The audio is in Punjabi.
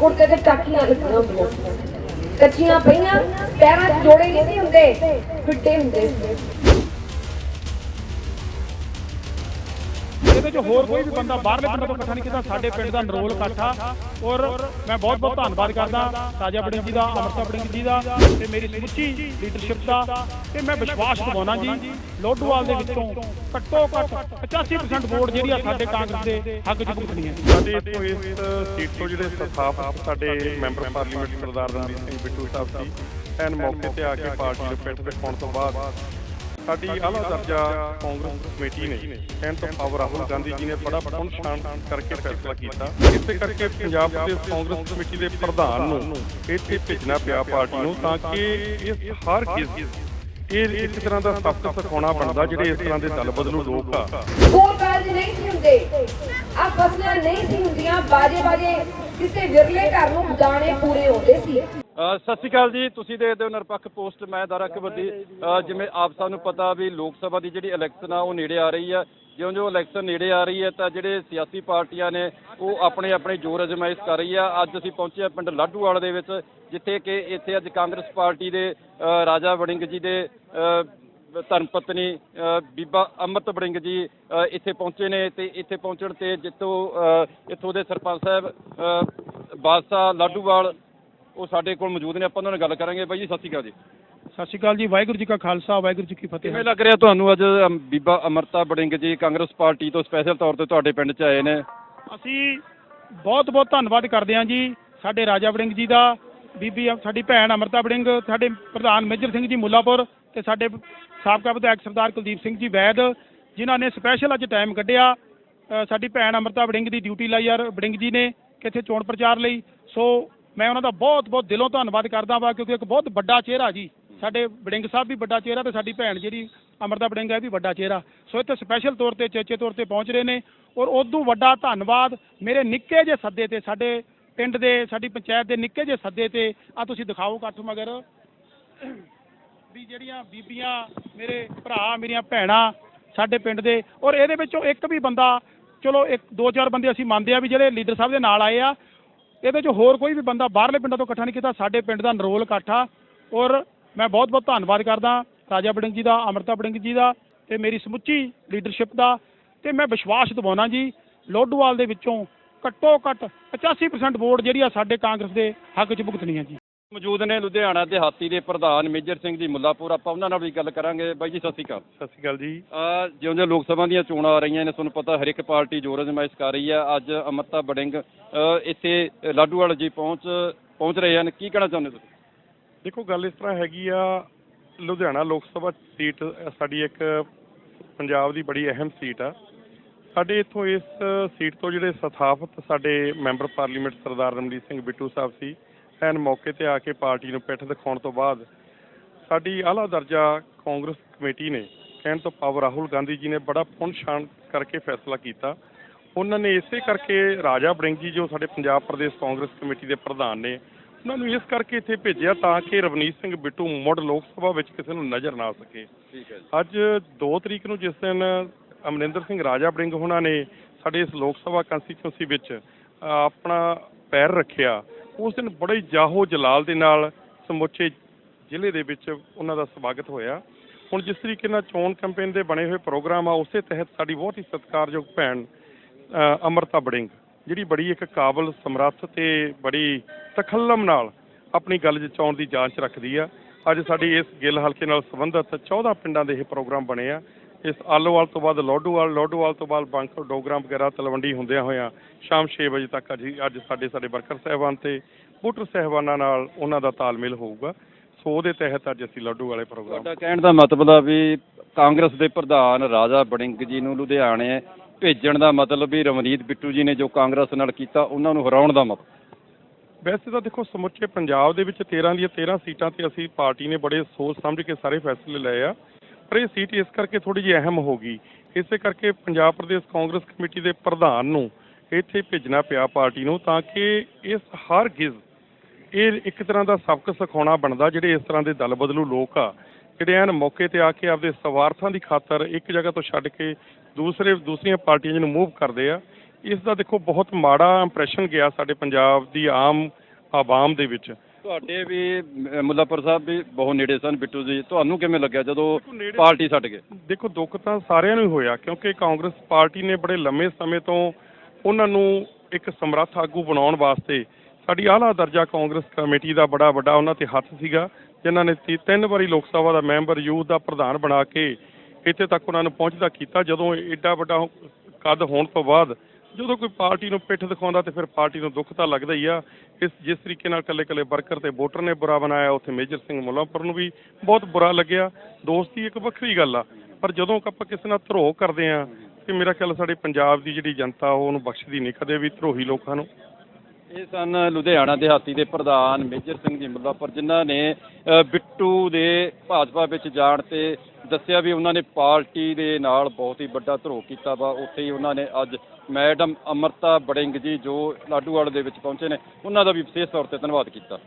ਮੁੜ ਕੇ ਤੇ ਟਾਕੀਆਂ ਲੱਗੀਆਂ ਹੁੰਦੀਆਂ ਕੱਚੀਆਂ ਪਈਆਂ, ਪੈਰਾਂ 'ਚ ਜੋੜੇ ਨਹੀਂ ਹੁੰਦੇ, ਫਿੱਟੇ ਹੁੰਦੇ ਇਹਦੇ ਚ ਹੋਰ ਕੋਈ ਵੀ ਬੰਦਾ ਬਾਹਰਲੇ ਪਿੰਡਾਂ ਤੋਂ ਇਕੱਠਾ ਨਹੀਂ ਕੀਤਾ, ਸਾਡੇ ਪਿੰਡ ਦਾ ਨਰੋਲ ਇਕੱਠਾ। ਔਰ ਮੈਂ ਬਹੁਤ ਬਹੁਤ ਧੰਨਵਾਦ ਕਰਦਾ ਰਾਜਾ ਬੜਿੰਗ ਜੀ ਦਾ, ਅਮਰਤਾ ਬੜਿੰਗ ਜੀ ਦਾ ਤੇ ਮੇਰੀ ਸਮੁੱਚੀ ਲੀਡਰਸ਼ਿਪ ਦਾ। ਤੇ ਮੈਂ ਵਿਸ਼ਵਾਸ ਦਿਵਾਉਣਾ ਜੀ, ਲੋਡੂਵਾਲ ਦੇ ਵਿੱਚੋਂ ਘੱਟੋ ਘੱਟ 85% ਵੋਟ ਜਿਹੜੀ ਆ ਸਾਡੇ ਕਾਂਗਰਸ ਦੇ ਹੱਕ 'ਚ ਭੁਗਤਣੀ ਹੈ। ਸਾਡੇ ਇੱਥੋਂ ਇਸ ਸੀਟ ਤੋਂ ਜਿਹੜੇ ਸਥਾਪਕ ਸਾਡੇ ਮੈਂਬਰ ਪਾਰਲੀਮੈਂਟ ਸਰਦਾਰ ਰਣਜੀਤ ਸਿੰਘ ਬਿੱਟੂ ਸਾਹਿਬ ਸੀ ਐਨ ਮੌਕੇ ਤੇ ਆ ਕੇ ਪਾਰਟੀ ਨੂੰ ਪਿੱਠ ਦਿਖਾਉਣ ਤੋਂ ਬਾਅਦ ਸਾਡੀ ਆਲਾ ਦਰਜਾ ਕਾਂਗਰਸ ਕਮੇਟੀ ਨੇ ਕਹਿਣ ਤੋਂ ਪਾਵਰ ਰਾਹੁਲ ਗਾਂਧੀ ਜੀ ਨੇ ਬੜਾ ਪੁਣ ਸ਼ਾਨ ਕਰਕੇ ਫੈਸਲਾ ਕੀਤਾ। ਇਸੇ ਕਰਕੇ ਪੰਜਾਬ ਪ੍ਰਦੇਸ਼ ਕਾਂਗਰਸ ਕਮੇਟੀ ਦੇ ਪ੍ਰਧਾਨ ਨੂੰ ਇੱਥੇ ਭੇਜਣਾ ਪਿਆ ਪਾਰਟੀ ਨੂੰ ਤਾਂ ਕਿ ਇਸ ਹਰ ਕਿਸ ਇਹ ਇੱਕ ਤਰ੍ਹਾਂ ਦਾ ਸਬਕ ਸਿਖਾਉਣਾ ਬਣਦਾ ਜਿਹੜੇ ਇਸ ਤਰ੍ਹਾਂ ਦੇ ਦਲ ਬਦਲੂ ਲੋਕ ਆ। ਸਕੂਲ ਕਾਲਜ ਨਹੀਂ ਸੀ ਹੁੰਦੇ। ਆ ਫਸਲਾਂ ਨਹੀਂ ਸੀ ਹੁੰਦੀਆਂ ਬਾਜੇ ਬਾਜੇ ਕਿਸੇ ਵਿਰਲੇ ਘਰ ਨੂੰ ਦਾਣੇ ਪੂਰੇ ਹੁੰਦੇ ਸੀ। ਸਤਿ ਸ਼੍ਰੀ ਅਕਾਲ ਜੀ। ਤੁਸੀਂ ਦੇਖਦੇ ਹੋ ਨਿਰਪੱਖ ਪੋਸਟ। ਮੈਂ ਦਾਰਾ ਕਬੱਡੀ। ਅ, ਜਿਵੇਂ ਆਪ ਸਾਨੂੰ ਪਤਾ ਵੀ ਲੋਕ ਸਭਾ ਦੀ ਜਿਹੜੀ ਇਲੈਕਸ਼ਨ ਆ ਉਹ ਨੇੜੇ ਆ ਰਹੀ ਆ। ਜਿਉਂ-ਜਿਉਂ ਇਲੈਕਸ਼ਨ ਨੇੜੇ ਆ ਰਹੀ ਹੈ ਤਾਂ ਜਿਹੜੇ ਸਿਆਸੀ ਪਾਰਟੀਆਂ ਨੇ ਉਹ ਆਪਣੇ ਆਪਣੇ ਜ਼ੋਰ ਅਜਮਾਇਸ਼ ਕਰ ਰਹੀ ਆ। ਅੱਜ ਅਸੀਂ ਪਹੁੰਚੇ ਹਾਂ ਪਿੰਡ ਲਾਡੂਵਾਲ ਦੇ ਵਿੱਚ ਜਿੱਥੇ ਕਿ ਇੱਥੇ ਅੱਜ ਕਾਂਗਰਸ ਪਾਰਟੀ ਦੇ ਰਾਜਾ ਵੜਿੰਗ ਜੀ ਦੇ ਅ, ਧਰਮ ਪਤਨੀ ਬੀਬਾ ਅਮਰਤ ਬੜਿੰਗ ਜੀ ਇੱਥੇ ਪਹੁੰਚੇ ਨੇ ਤੇ ਇੱਥੇ ਪਹੁੰਚਣ ਤੇ ਜਿੱਥੋਂ ਇੱਥੋਂ ਦੇ ਸਰਪੰਚ ਸਾਹਿਬ ਬਾਦਸ਼ਾਹ ਲਾਡੂਵਾਲ ਉਹ ਸਾਡੇ ਕੋਲ ਮੌਜੂਦ ਨੇ ਆਪਾਂ ਉਹਨਾਂ ਨਾਲ ਗੱਲ ਕਰਾਂਗੇ। ਬਾਈ ਜੀ ਸਤਿ ਸ਼੍ਰੀ ਅਕਾਲ ਜੀ। ਸਤਿ ਸ਼੍ਰੀ ਅਕਾਲ ਜੀ ਵਾਹਿਗੁਰੂ ਜੀ ਕਾ ਖਾਲਸਾ ਵਾਹਿਗੁਰੂ ਜੀ ਕੀ ਫਤਿਹ। ਕਿਵੇਂ ਲੱਗ ਰਿਹਾ ਤੁਹਾਨੂੰ ਅੱਜ ਅਮ, ਬੀਬਾ ਅਮਰਤਾ ਬੜਿੰਗ ਜੀ ਕਾਂਗਰਸ ਪਾਰਟੀ ਤੋਂ ਸਪੈਸ਼ਲ ਤੌਰ ਤੇ ਤੁਹਾਡੇ ਪਿੰਡ 'ਚ ਆਏ ਨੇ? ਅਸੀਂ ਬਹੁਤ ਬਹੁਤ ਧੰਨਵਾਦ ਕਰਦੇ ਹਾਂ ਜੀ ਸਾਡੇ ਰਾਜਾ ਵੜਿੰਗ ਜੀ ਦਾ ਬੀਬੀ ਸਾਡੀ ਭੈਣ ਅਮਰਤਾ ਵੜਿੰਗ ਸਾਡੇ ਪ੍ਰਧਾਨ ਮੇਜਰ ਸਿੰਘ ਜੀ ਮੁੱਲਾਪੁਰ ਤੇ ਸਾਡੇ ਸਾਬਕਾ ਵਿਧਾਇਕ ਸਰਦਾਰ ਕੁਲਦੀਪ ਸਿੰਘ ਜੀ ਵੈਦ ਜਿਨ੍ਹਾਂ ਨੇ ਸਪੈਸ਼ਲ ਅੱਜ ਟਾਈਮ ਕੱਢਿਆ। ਅ, ਸਾਡੀ ਭੈਣ ਅਮਰਤਾ ਵੜਿੰਗ ਦੀ ਡਿਊਟੀ ਲਾਈ ਯਾਰ ਵੜਿੰਗ ਜੀ ਨੇ ਕਿ ਇੱਥੇ ਚੋਣ ਪ੍ਰਚਾਰ ਲਈ। ਸੋ ਮੈਂ ਉਹਨਾਂ ਦਾ ਬਹੁਤ ਬਹੁਤ ਦਿਲੋਂ ਧੰਨਵਾਦ ਕਰਦਾ ਵਾਂ, ਕਿਉਂਕਿ ਇੱਕ ਬਹੁਤ ਵੱਡਾ ਚਿਹਰਾ ਜੀ। ਸਾਡੇ ਬੜਿੰਗ ਸਾਹਿਬ ਵੀ ਵੱਡਾ ਚਿਹਰਾ ਤੇ ਸਾਡੀ ਭੈਣ ਜਿਹੜੀ ਅਮਰਤਾ ਵੜਿੰਗ ਹੈ ਇਹ ਵੀ ਵੱਡਾ ਚਿਹਰਾ। ਸੋ ਇੱਥੇ ਸਪੈਸ਼ਲ ਤੌਰ ਤੇ ਚੇਚੇ ਤੌਰ ਤੇ ਪਹੁੰਚ ਰਹੇ ਨੇ ਔਰ ਉਦੋਂ ਵੱਡਾ ਧੰਨਵਾਦ ਮੇਰੇ ਨਿੱਕੇ ਜਿਹੇ ਸੱਦੇ ਤੇ, ਸਾਡੇ ਪਿੰਡ ਦੇ, ਸਾਡੀ ਪੰਚਾਇਤ ਦੇ ਨਿੱਕੇ ਜਿਹੇ ਸੱਦੇ ਤੇ। ਆ ਤੁਸੀਂ ਦਿਖਾਓ ਇਕੱਠ ਮਗਰ। ਵੀ ਜਿਹੜੀਆਂ ਬੀਬੀਆਂ ਮੇਰੇ ਭਰਾ, ਮੇਰੀਆਂ ਭੈਣਾਂ ਸਾਡੇ ਪਿੰਡ ਦੇ, ਔਰ ਇਹਦੇ ਵਿੱਚੋਂ ਇੱਕ ਵੀ ਬੰਦਾ, ਚਲੋ ਇੱਕ, ਦੋ ਚਾਰ ਬੰਦੇ ਅਸੀਂ ਮੰਨਦੇ ਆ ਵੀ ਜਿਹੜੇ ਲੀਡਰ ਸਾਹਿਬ ਦੇ ਨਾਲ ਆਏ ਆ ਇਹਦੇ 'ਚ ਹੋਰ ਕੋਈ ਵੀ ਬੰਦਾ ਬਾਹਰਲੇ ਪਿੰਡਾਂ ਤੋਂ ਇਕੱਠਾ ਨਹੀਂ ਕੀਤਾ, ਸਾਡੇ ਪਿੰਡ ਦਾ ਨਰੋਲ ਇਕੱਠਾ। ਔਰ ਮੈਂ ਬਹੁਤ ਬਹੁਤ ਧੰਨਵਾਦ ਕਰਦਾ ਰਾਜਾ ਬੜਿੰਗ ਜੀ ਦਾ, ਅਮਰਤਾ ਬੜਿੰਗ ਜੀ ਦਾ ਤੇ ਮੇਰੀ ਸਮੁੱਚੀ ਲੀਡਰਸ਼ਿਪ ਦਾ। ਤੇ ਮੈਂ ਵਿਸ਼ਵਾਸ ਦਿਵਾਉਣਾ ਜੀ ਲੋਡੂਵਾਲ ਦੇ ਵਿੱਚੋਂ ਘੱਟੋ ਘੱਟ 85% ਵੋਟ ਜਿਹੜੀ ਆ ਸਾਡੇ ਕਾਂਗਰਸ ਦੇ ਹੱਕ 'ਚ ਭੁਗਤਣੀ ਹੈ ਜੀ। ਮੌਜੂਦ ਨੇ ਲੁਧਿਆਣਾ ਦਿਹਾਤੀ ਦੇ ਪ੍ਰਧਾਨ ਮੇਜਰ ਸਿੰਘ ਜੀ ਮੁੱਲਾਪੁਰ। ਆਪਾਂ ਉਹਨਾਂ ਨਾਲ ਵੀ ਗੱਲ ਕਰਾਂਗੇ। ਬਾਈ ਜੀ ਸਤਿ ਸ਼੍ਰੀ ਅਕਾਲ। ਸਤਿ ਸ਼੍ਰੀ ਅਕਾਲ ਜੀ। ਅ, ਜਿਉਂ-ਜਿਉਂ ਲੋਕ ਸਭਾ ਦੀਆਂ ਚੋਣਾਂ ਆ ਰਹੀਆਂ ਨੇ ਤੁਹਾਨੂੰ ਪਤਾ ਹਰ ਇੱਕ ਪਾਰਟੀ ਜ਼ੋਰ ਅਜਮਾਇਸ਼ ਕਰ ਰਹੀ ਆ। ਅੱਜ ਅਮਰਤਾ ਬੜਿੰਗ ਇੱਥੇ ਲਾਡੂਵਾਲ ਜੀ ਪਹੁੰਚ ਪਹੁੰਚ ਰਹੇ ਹਨ। ਕੀ ਕਹਿਣਾ ਚਾਹੁੰਦੇ ਤੁਸੀਂ? ਦੇਖੋ ਗੱਲ ਇਸ ਤਰ੍ਹਾਂ ਹੈਗੀ ਆ ਲੁਧਿਆਣਾ ਲੋਕ ਸਭਾ ਸੀਟ ਸਾਡੀ ਇੱਕ ਪੰਜਾਬ ਦੀ ਬੜੀ ਅਹਿਮ ਸੀਟ ਆ। ਸਾਡੇ ਇੱਥੋਂ ਇਸ ਸੀਟ ਤੋਂ ਜਿਹੜੇ ਸਥਾਪਕ ਸਾਡੇ ਮੈਂਬਰ ਪਾਰਲੀਮੈਂਟ ਸਰਦਾਰ ਰਣਜੀਤ ਸਿੰਘ ਬਿੱਟੂ ਸਾਹਿਬ ਸੀ ਐਨ ਮੌਕੇ ਤੇ ਆ ਕੇ ਪਾਰਟੀ ਨੂੰ ਪਿੱਠ ਦਿਖਾਉਣ ਤੋਂ ਬਾਅਦ ਸਾਡੀ ਆਲਾ ਦਰਜਾ ਕਾਂਗਰਸ ਕਮੇਟੀ ਨੇ ਕਹਿਣ ਤੋਂ ਪਾਵਰ ਰਾਹੁਲ ਗਾਂਧੀ ਜੀ ਨੇ ਬੜਾ ਪੁਣ ਸ਼ਾਨ ਕਰਕੇ ਫੈਸਲਾ ਕੀਤਾ। ਉਹਨਾਂ ਨੇ ਇਸੇ ਕਰਕੇ ਰਾਜਾ ਬੜਿੰਗ ਜੀ ਜੋ ਸਾਡੇ ਪੰਜਾਬ ਪ੍ਰਦੇਸ਼ ਕਾਂਗਰਸ ਕਮੇਟੀ ਦੇ ਪ੍ਰਧਾਨ ਨੇ ਉਹਨਾਂ ਨੂੰ ਇਸ ਕਰਕੇ ਇੱਥੇ ਭੇਜਿਆ ਤਾਂ ਕਿ ਰਵਨੀਤ ਸਿੰਘ ਬਿੱਟੂ ਮੁੜ ਲੋਕ ਸਭਾ ਵਿੱਚ ਕਿਸੇ ਨੂੰ ਨਜ਼ਰ ਨਾ ਸਕੇ। ਠੀਕ ਹੈ ਅੱਜ 2 ਤਰੀਕ ਨੂੰ ਜਿਸ ਦਿਨ ਅਮਰਿੰਦਰ ਸਿੰਘ ਰਾਜਾ ਬੜਿੰਗ ਉਹਨਾਂ ਨੇ ਸਾਡੇ ਇਸ ਲੋਕ ਸਭਾ ਕੰਸਟੀਚੁਐਂਸੀ ਵਿੱਚ ਆਪਣਾ ਪੈਰ ਰੱਖਿਆ ਉਸ ਦਿਨ ਬੜੇ ਜਾਹੋ ਜਲਾਲ ਦੇ ਨਾਲ ਸਮੁੱਚੇ ਜ਼ਿਲ੍ਹੇ ਦੇ ਵਿੱਚ ਉਹਨਾਂ ਦਾ ਸਵਾਗਤ ਹੋਇਆ। ਹੁਣ ਜਿਸ ਤਰੀਕੇ ਨਾਲ ਚੋਣ ਕੈਂਪੇਨ ਦੇ ਬਣੇ ਹੋਏ ਪ੍ਰੋਗਰਾਮ ਆ ਉਸੇ ਤਹਿਤ ਸਾਡੀ ਬਹੁਤ ਹੀ ਸਤਿਕਾਰਯੋਗ ਭੈਣ ਅ, ਅਮਰਤਾ ਬੜਿੰਗ ਜਿਹੜੀ ਬੜੀ ਇੱਕ ਕਾਬਲ ਸਮਰੱਥ ਤੇ ਬੜੀ ਤਖੱਲਮ ਨਾਲ ਆਪਣੀ ਗੱਲ ਜਚਾਉਣ ਦੀ ਜਾਂਚ ਰੱਖਦੀ ਆ। ਅੱਜ ਸਾਡੀ ਇਸ ਗਿੱਲ ਹਲਕੇ ਨਾਲ ਸੰਬੰਧਿਤ 14 ਪਿੰਡਾਂ ਦੇ ਇਹ ਪ੍ਰੋਗਰਾਮ ਬਣੇ ਆ। ਇਸ ਆਲੋਵਾਲ ਤੋਂ ਬਾਅਦ ਲੋਡੂਵਾਲ ਲੋਡੂਵਾਲ ਤੋਂ ਬਾਅਦ ਬਾਂਕਰ ਡੋਗਰਾਮ ਵਗੈਰਾ ਤਲਵੰਡੀ ਹੁੰਦਿਆਂ ਹੋਇਆਂ ਸ਼ਾਮ 6 ਵਜੇ ਤੱਕ ਅੱਜ ਅੱਜ ਸਾਡੇ ਸਾਡੇ ਵਰਕਰ ਸਹਿਬਾਨ ਤੇ ਵੋਟਰ ਸਹਿਬਾਨਾਂ ਨਾਲ ਉਹਨਾਂ ਦਾ ਤਾਲਮੇਲ ਹੋਊਗਾ। ਸੋ ਉਹਦੇ ਤਹਿਤ ਅੱਜ ਅਸੀਂ ਲੋਡੂ ਵਾਲੇ ਪ੍ਰੋਗਰਾਮ ਤੁਹਾਡਾ ਕਹਿਣ ਦਾ ਮਤਲਬ ਆ ਵੀ ਕਾਂਗਰਸ ਦੇ ਪ੍ਰਧਾਨ ਰਾਜਾ ਬੜਿੰਗ ਜੀ ਨੂੰ ਲੁਧਿਆਣੇ ਭੇਜਣ ਦਾ ਮਤਲਬ ਵੀ ਰਵਨੀਤ ਬਿੱਟੂ ਜੀ ਨੇ ਜੋ ਕਾਂਗਰਸ ਨਾਲ ਕੀਤਾ ਉਹਨਾਂ ਨੂੰ ਹਰਾਉਣ ਦਾ ਮਤਲਬ। ਵੈਸੇ ਤਾਂ ਦੇਖੋ ਸਮੁੱਚੇ ਪੰਜਾਬ ਦੇ ਵਿੱਚ 13 ਦੀਆਂ 13 ਸੀਟਾਂ ਤੇ ਅਸੀਂ ਪਾਰਟੀ ਨੇ ਬੜੇ ਸੋਚ ਸਮਝ ਕੇ ਸਾਰੇ ਫੈਸਲੇ ਲਏ ਆ। ਪਰ ਇਹ ਸੀਟ ਇਸ ਕਰਕੇ ਥੋੜੀ ਜਿਹੀ ਅਹਿਮ ਹੋ ਗਈ। ਇਸੇ ਕਰਕੇ ਪੰਜਾਬ ਪ੍ਰਦੇਸ਼ ਕਾਂਗਰਸ ਕਮੇਟੀ ਦੇ ਪ੍ਰਧਾਨ ਨੂੰ ਇੱਥੇ ਭੇਜਣਾ ਪਿਆ ਪਾਰਟੀ ਨੂੰ ਤਾਂ ਕਿ ਇਸ ਹਰ ਗਿਜ਼, ਇਹ ਇੱਕ ਤਰ੍ਹਾਂ ਦਾ ਸਬਕ ਸਿਖਾਉਣਾ ਬਣਦਾ, ਜਿਹੜੇ ਇਸ ਤਰ੍ਹਾਂ ਦੇ ਦਲ ਬਦਲੂ ਲੋਕ ਆ, ਜਿਹੜੇ ਐਨ ਮੌਕੇ ਤੇ ਆ ਕੇ ਆਪਦੇ ਸਵਾਰਥਾਂ ਦੀ ਖਾਤਰ ਇੱਕ ਜਗ੍ਹਾ ਤੋਂ ਛੱਡ ਕੇ ਦੂਸਰੇ, ਦੂਸਰੀਆਂ ਪਾਰਟੀਆਂ ਨੂੰ ਮੂਵ ਕਰਦੇ ਆ, ਇਸ ਦਾ ਦੇਖੋ ਬਹੁਤ ਮਾੜਾ ਇੰਪ੍ਰੈਸ਼ਨ ਗਿਆ ਸਾਡੇ ਪੰਜਾਬ ਦੀ ਆਮ ਆਵਾਮ ਦੇ ਵਿੱਚ। ਤੁਹਾਡੇ ਵੀ ਅਹ, ਮੁੱਲਾਪੁਰ ਸਾਹਿਬ ਵੀ ਬਹੁਤ ਨੇੜੇ ਸਨ ਬਿੱਟੂ ਜੀ। ਤੁਹਾਨੂੰ ਕਿਵੇਂ ਲੱਗਿਆ ਜਦੋਂ ਪਾਰਟੀ ਛੱਡ ਗਏ? ਦੇਖੋ ਦੁੱਖ ਤਾਂ ਸਾਰਿਆਂ ਨੂੰ ਹੀ ਹੋਇਆ ਕਿਉਂਕਿ ਕਾਂਗਰਸ ਪਾਰਟੀ ਨੇ ਬੜੇ ਲੰਮੇ ਸਮੇਂ ਤੋਂ ਉਹਨਾਂ ਨੂੰ ਇੱਕ ਸਮਰੱਥ ਆਗੂ ਬਣਾਉਣ ਵਾਸਤੇ ਸਾਡੀ ਆਲਾ ਦਰਜਾ ਕਾਂਗਰਸ ਕਮੇਟੀ ਦਾ ਬੜਾ ਵੱਡਾ ਉਹਨਾਂ ਤੇ ਹੱਥ ਸੀਗਾ ਜਿਨ੍ਹਾਂ ਨੇ ਤੀ- ਤਿੰਨ ਵਾਰੀ ਲੋਕ ਸਭਾ ਦਾ ਮੈਂਬਰ ਯੂਥ ਦਾ ਪ੍ਰਧਾਨ ਬਣਾ ਕੇ ਇੱਥੇ ਤੱਕ ਉਹਨਾਂ ਨੂੰ ਪਹੁੰਚਦਾ ਕੀਤਾ ਜਦੋਂ ਏਡਾ ਵੱਡਾ ਕੱਦ ਹੋਣ ਤੋਂ ਬਾਅਦ ਜਦੋਂ ਕੋਈ ਪਾਰਟੀ ਨੂੰ ਪਿੱਠ ਦਿਖਾਉਂਦਾ ਤੇ ਫਿਰ ਪਾਰਟੀ ਨੂੰ ਦੁੱਖ ਤਾਂ ਲੱਗਦਾ ਹੀ ਆ। ਇਸ, ਜਿਸ ਤਰੀਕੇ ਨਾਲ ਕੱਲੇ ਕੱਲੇ ਵਰਕਰ ਤੇ ਵੋਟਰ ਨੇ ਬੁਰਾ ਬਣਾਇਆ, ਉੱਥੇ ਮੇਜਰ ਸਿੰਘ ਮੁੱਲਾਂਪੁਰ ਨੂੰ ਵੀ ਬਹੁਤ ਬੁਰਾ ਲੱਗਿਆ। ਦੋਸਤੀ ਇੱਕ ਵੱਖਰੀ ਗੱਲ ਆ, ਪਰ ਜਦੋਂ ਆਪਾਂ ਕਿਸੇ ਨਾਲ ਧਰੋਹ ਕਰਦੇ ਆ, ਤੇ ਮੇਰਾ ਖਿਆਲ ਸਾਡੇ ਪੰਜਾਬ ਦੀ ਜਿਹੜੀ ਜਨਤਾ, ਉਹ ਉਹਨੂੰ ਬਖਸ਼ਦੀ ਨਹੀਂ, ਕਦੇ ਵੀ ਧਰੋਹੀ ਲੋਕਾਂ ਨੂੰ। ਇਹ ਸਨ ਲੁਧਿਆਣਾ ਦਿਹਾਤੀ ਦੇ ਪ੍ਰਧਾਨ ਮੇਜਰ ਸਿੰਘ ਜੀ ਮੁੱਲਾਪੁਰ ਜਿਨ੍ਹਾਂ ਨੇ ਬਿੱਟੂ ਦੇ ਭਾਜਪਾ ਵਿੱਚ ਜਾਣ ਤੇ ਦੱਸਿਆ ਵੀ ਉਹਨਾਂ ਨੇ ਪਾਰਟੀ ਦੇ ਨਾਲ ਬਹੁਤ ਹੀ ਵੱਡਾ ਧਰੋਹ ਕੀਤਾ ਵਾ। ਉੱਥੇ ਹੀ ਉਹਨਾਂ ਨੇ ਅੱਜ ਮੈਡਮ ਅਮਰਤਾ ਬੜਿੰਗ ਜੀ ਜੋ ਲਾਡੂਵਾਲ ਦੇ ਵਿੱਚ ਪਹੁੰਚੇ ਨੇ, ਉਹਨਾਂ ਦਾ ਵੀ ਵਿਸ਼ੇਸ਼ ਤੌਰ ਤੇ ਧੰਨਵਾਦ ਕੀਤਾ।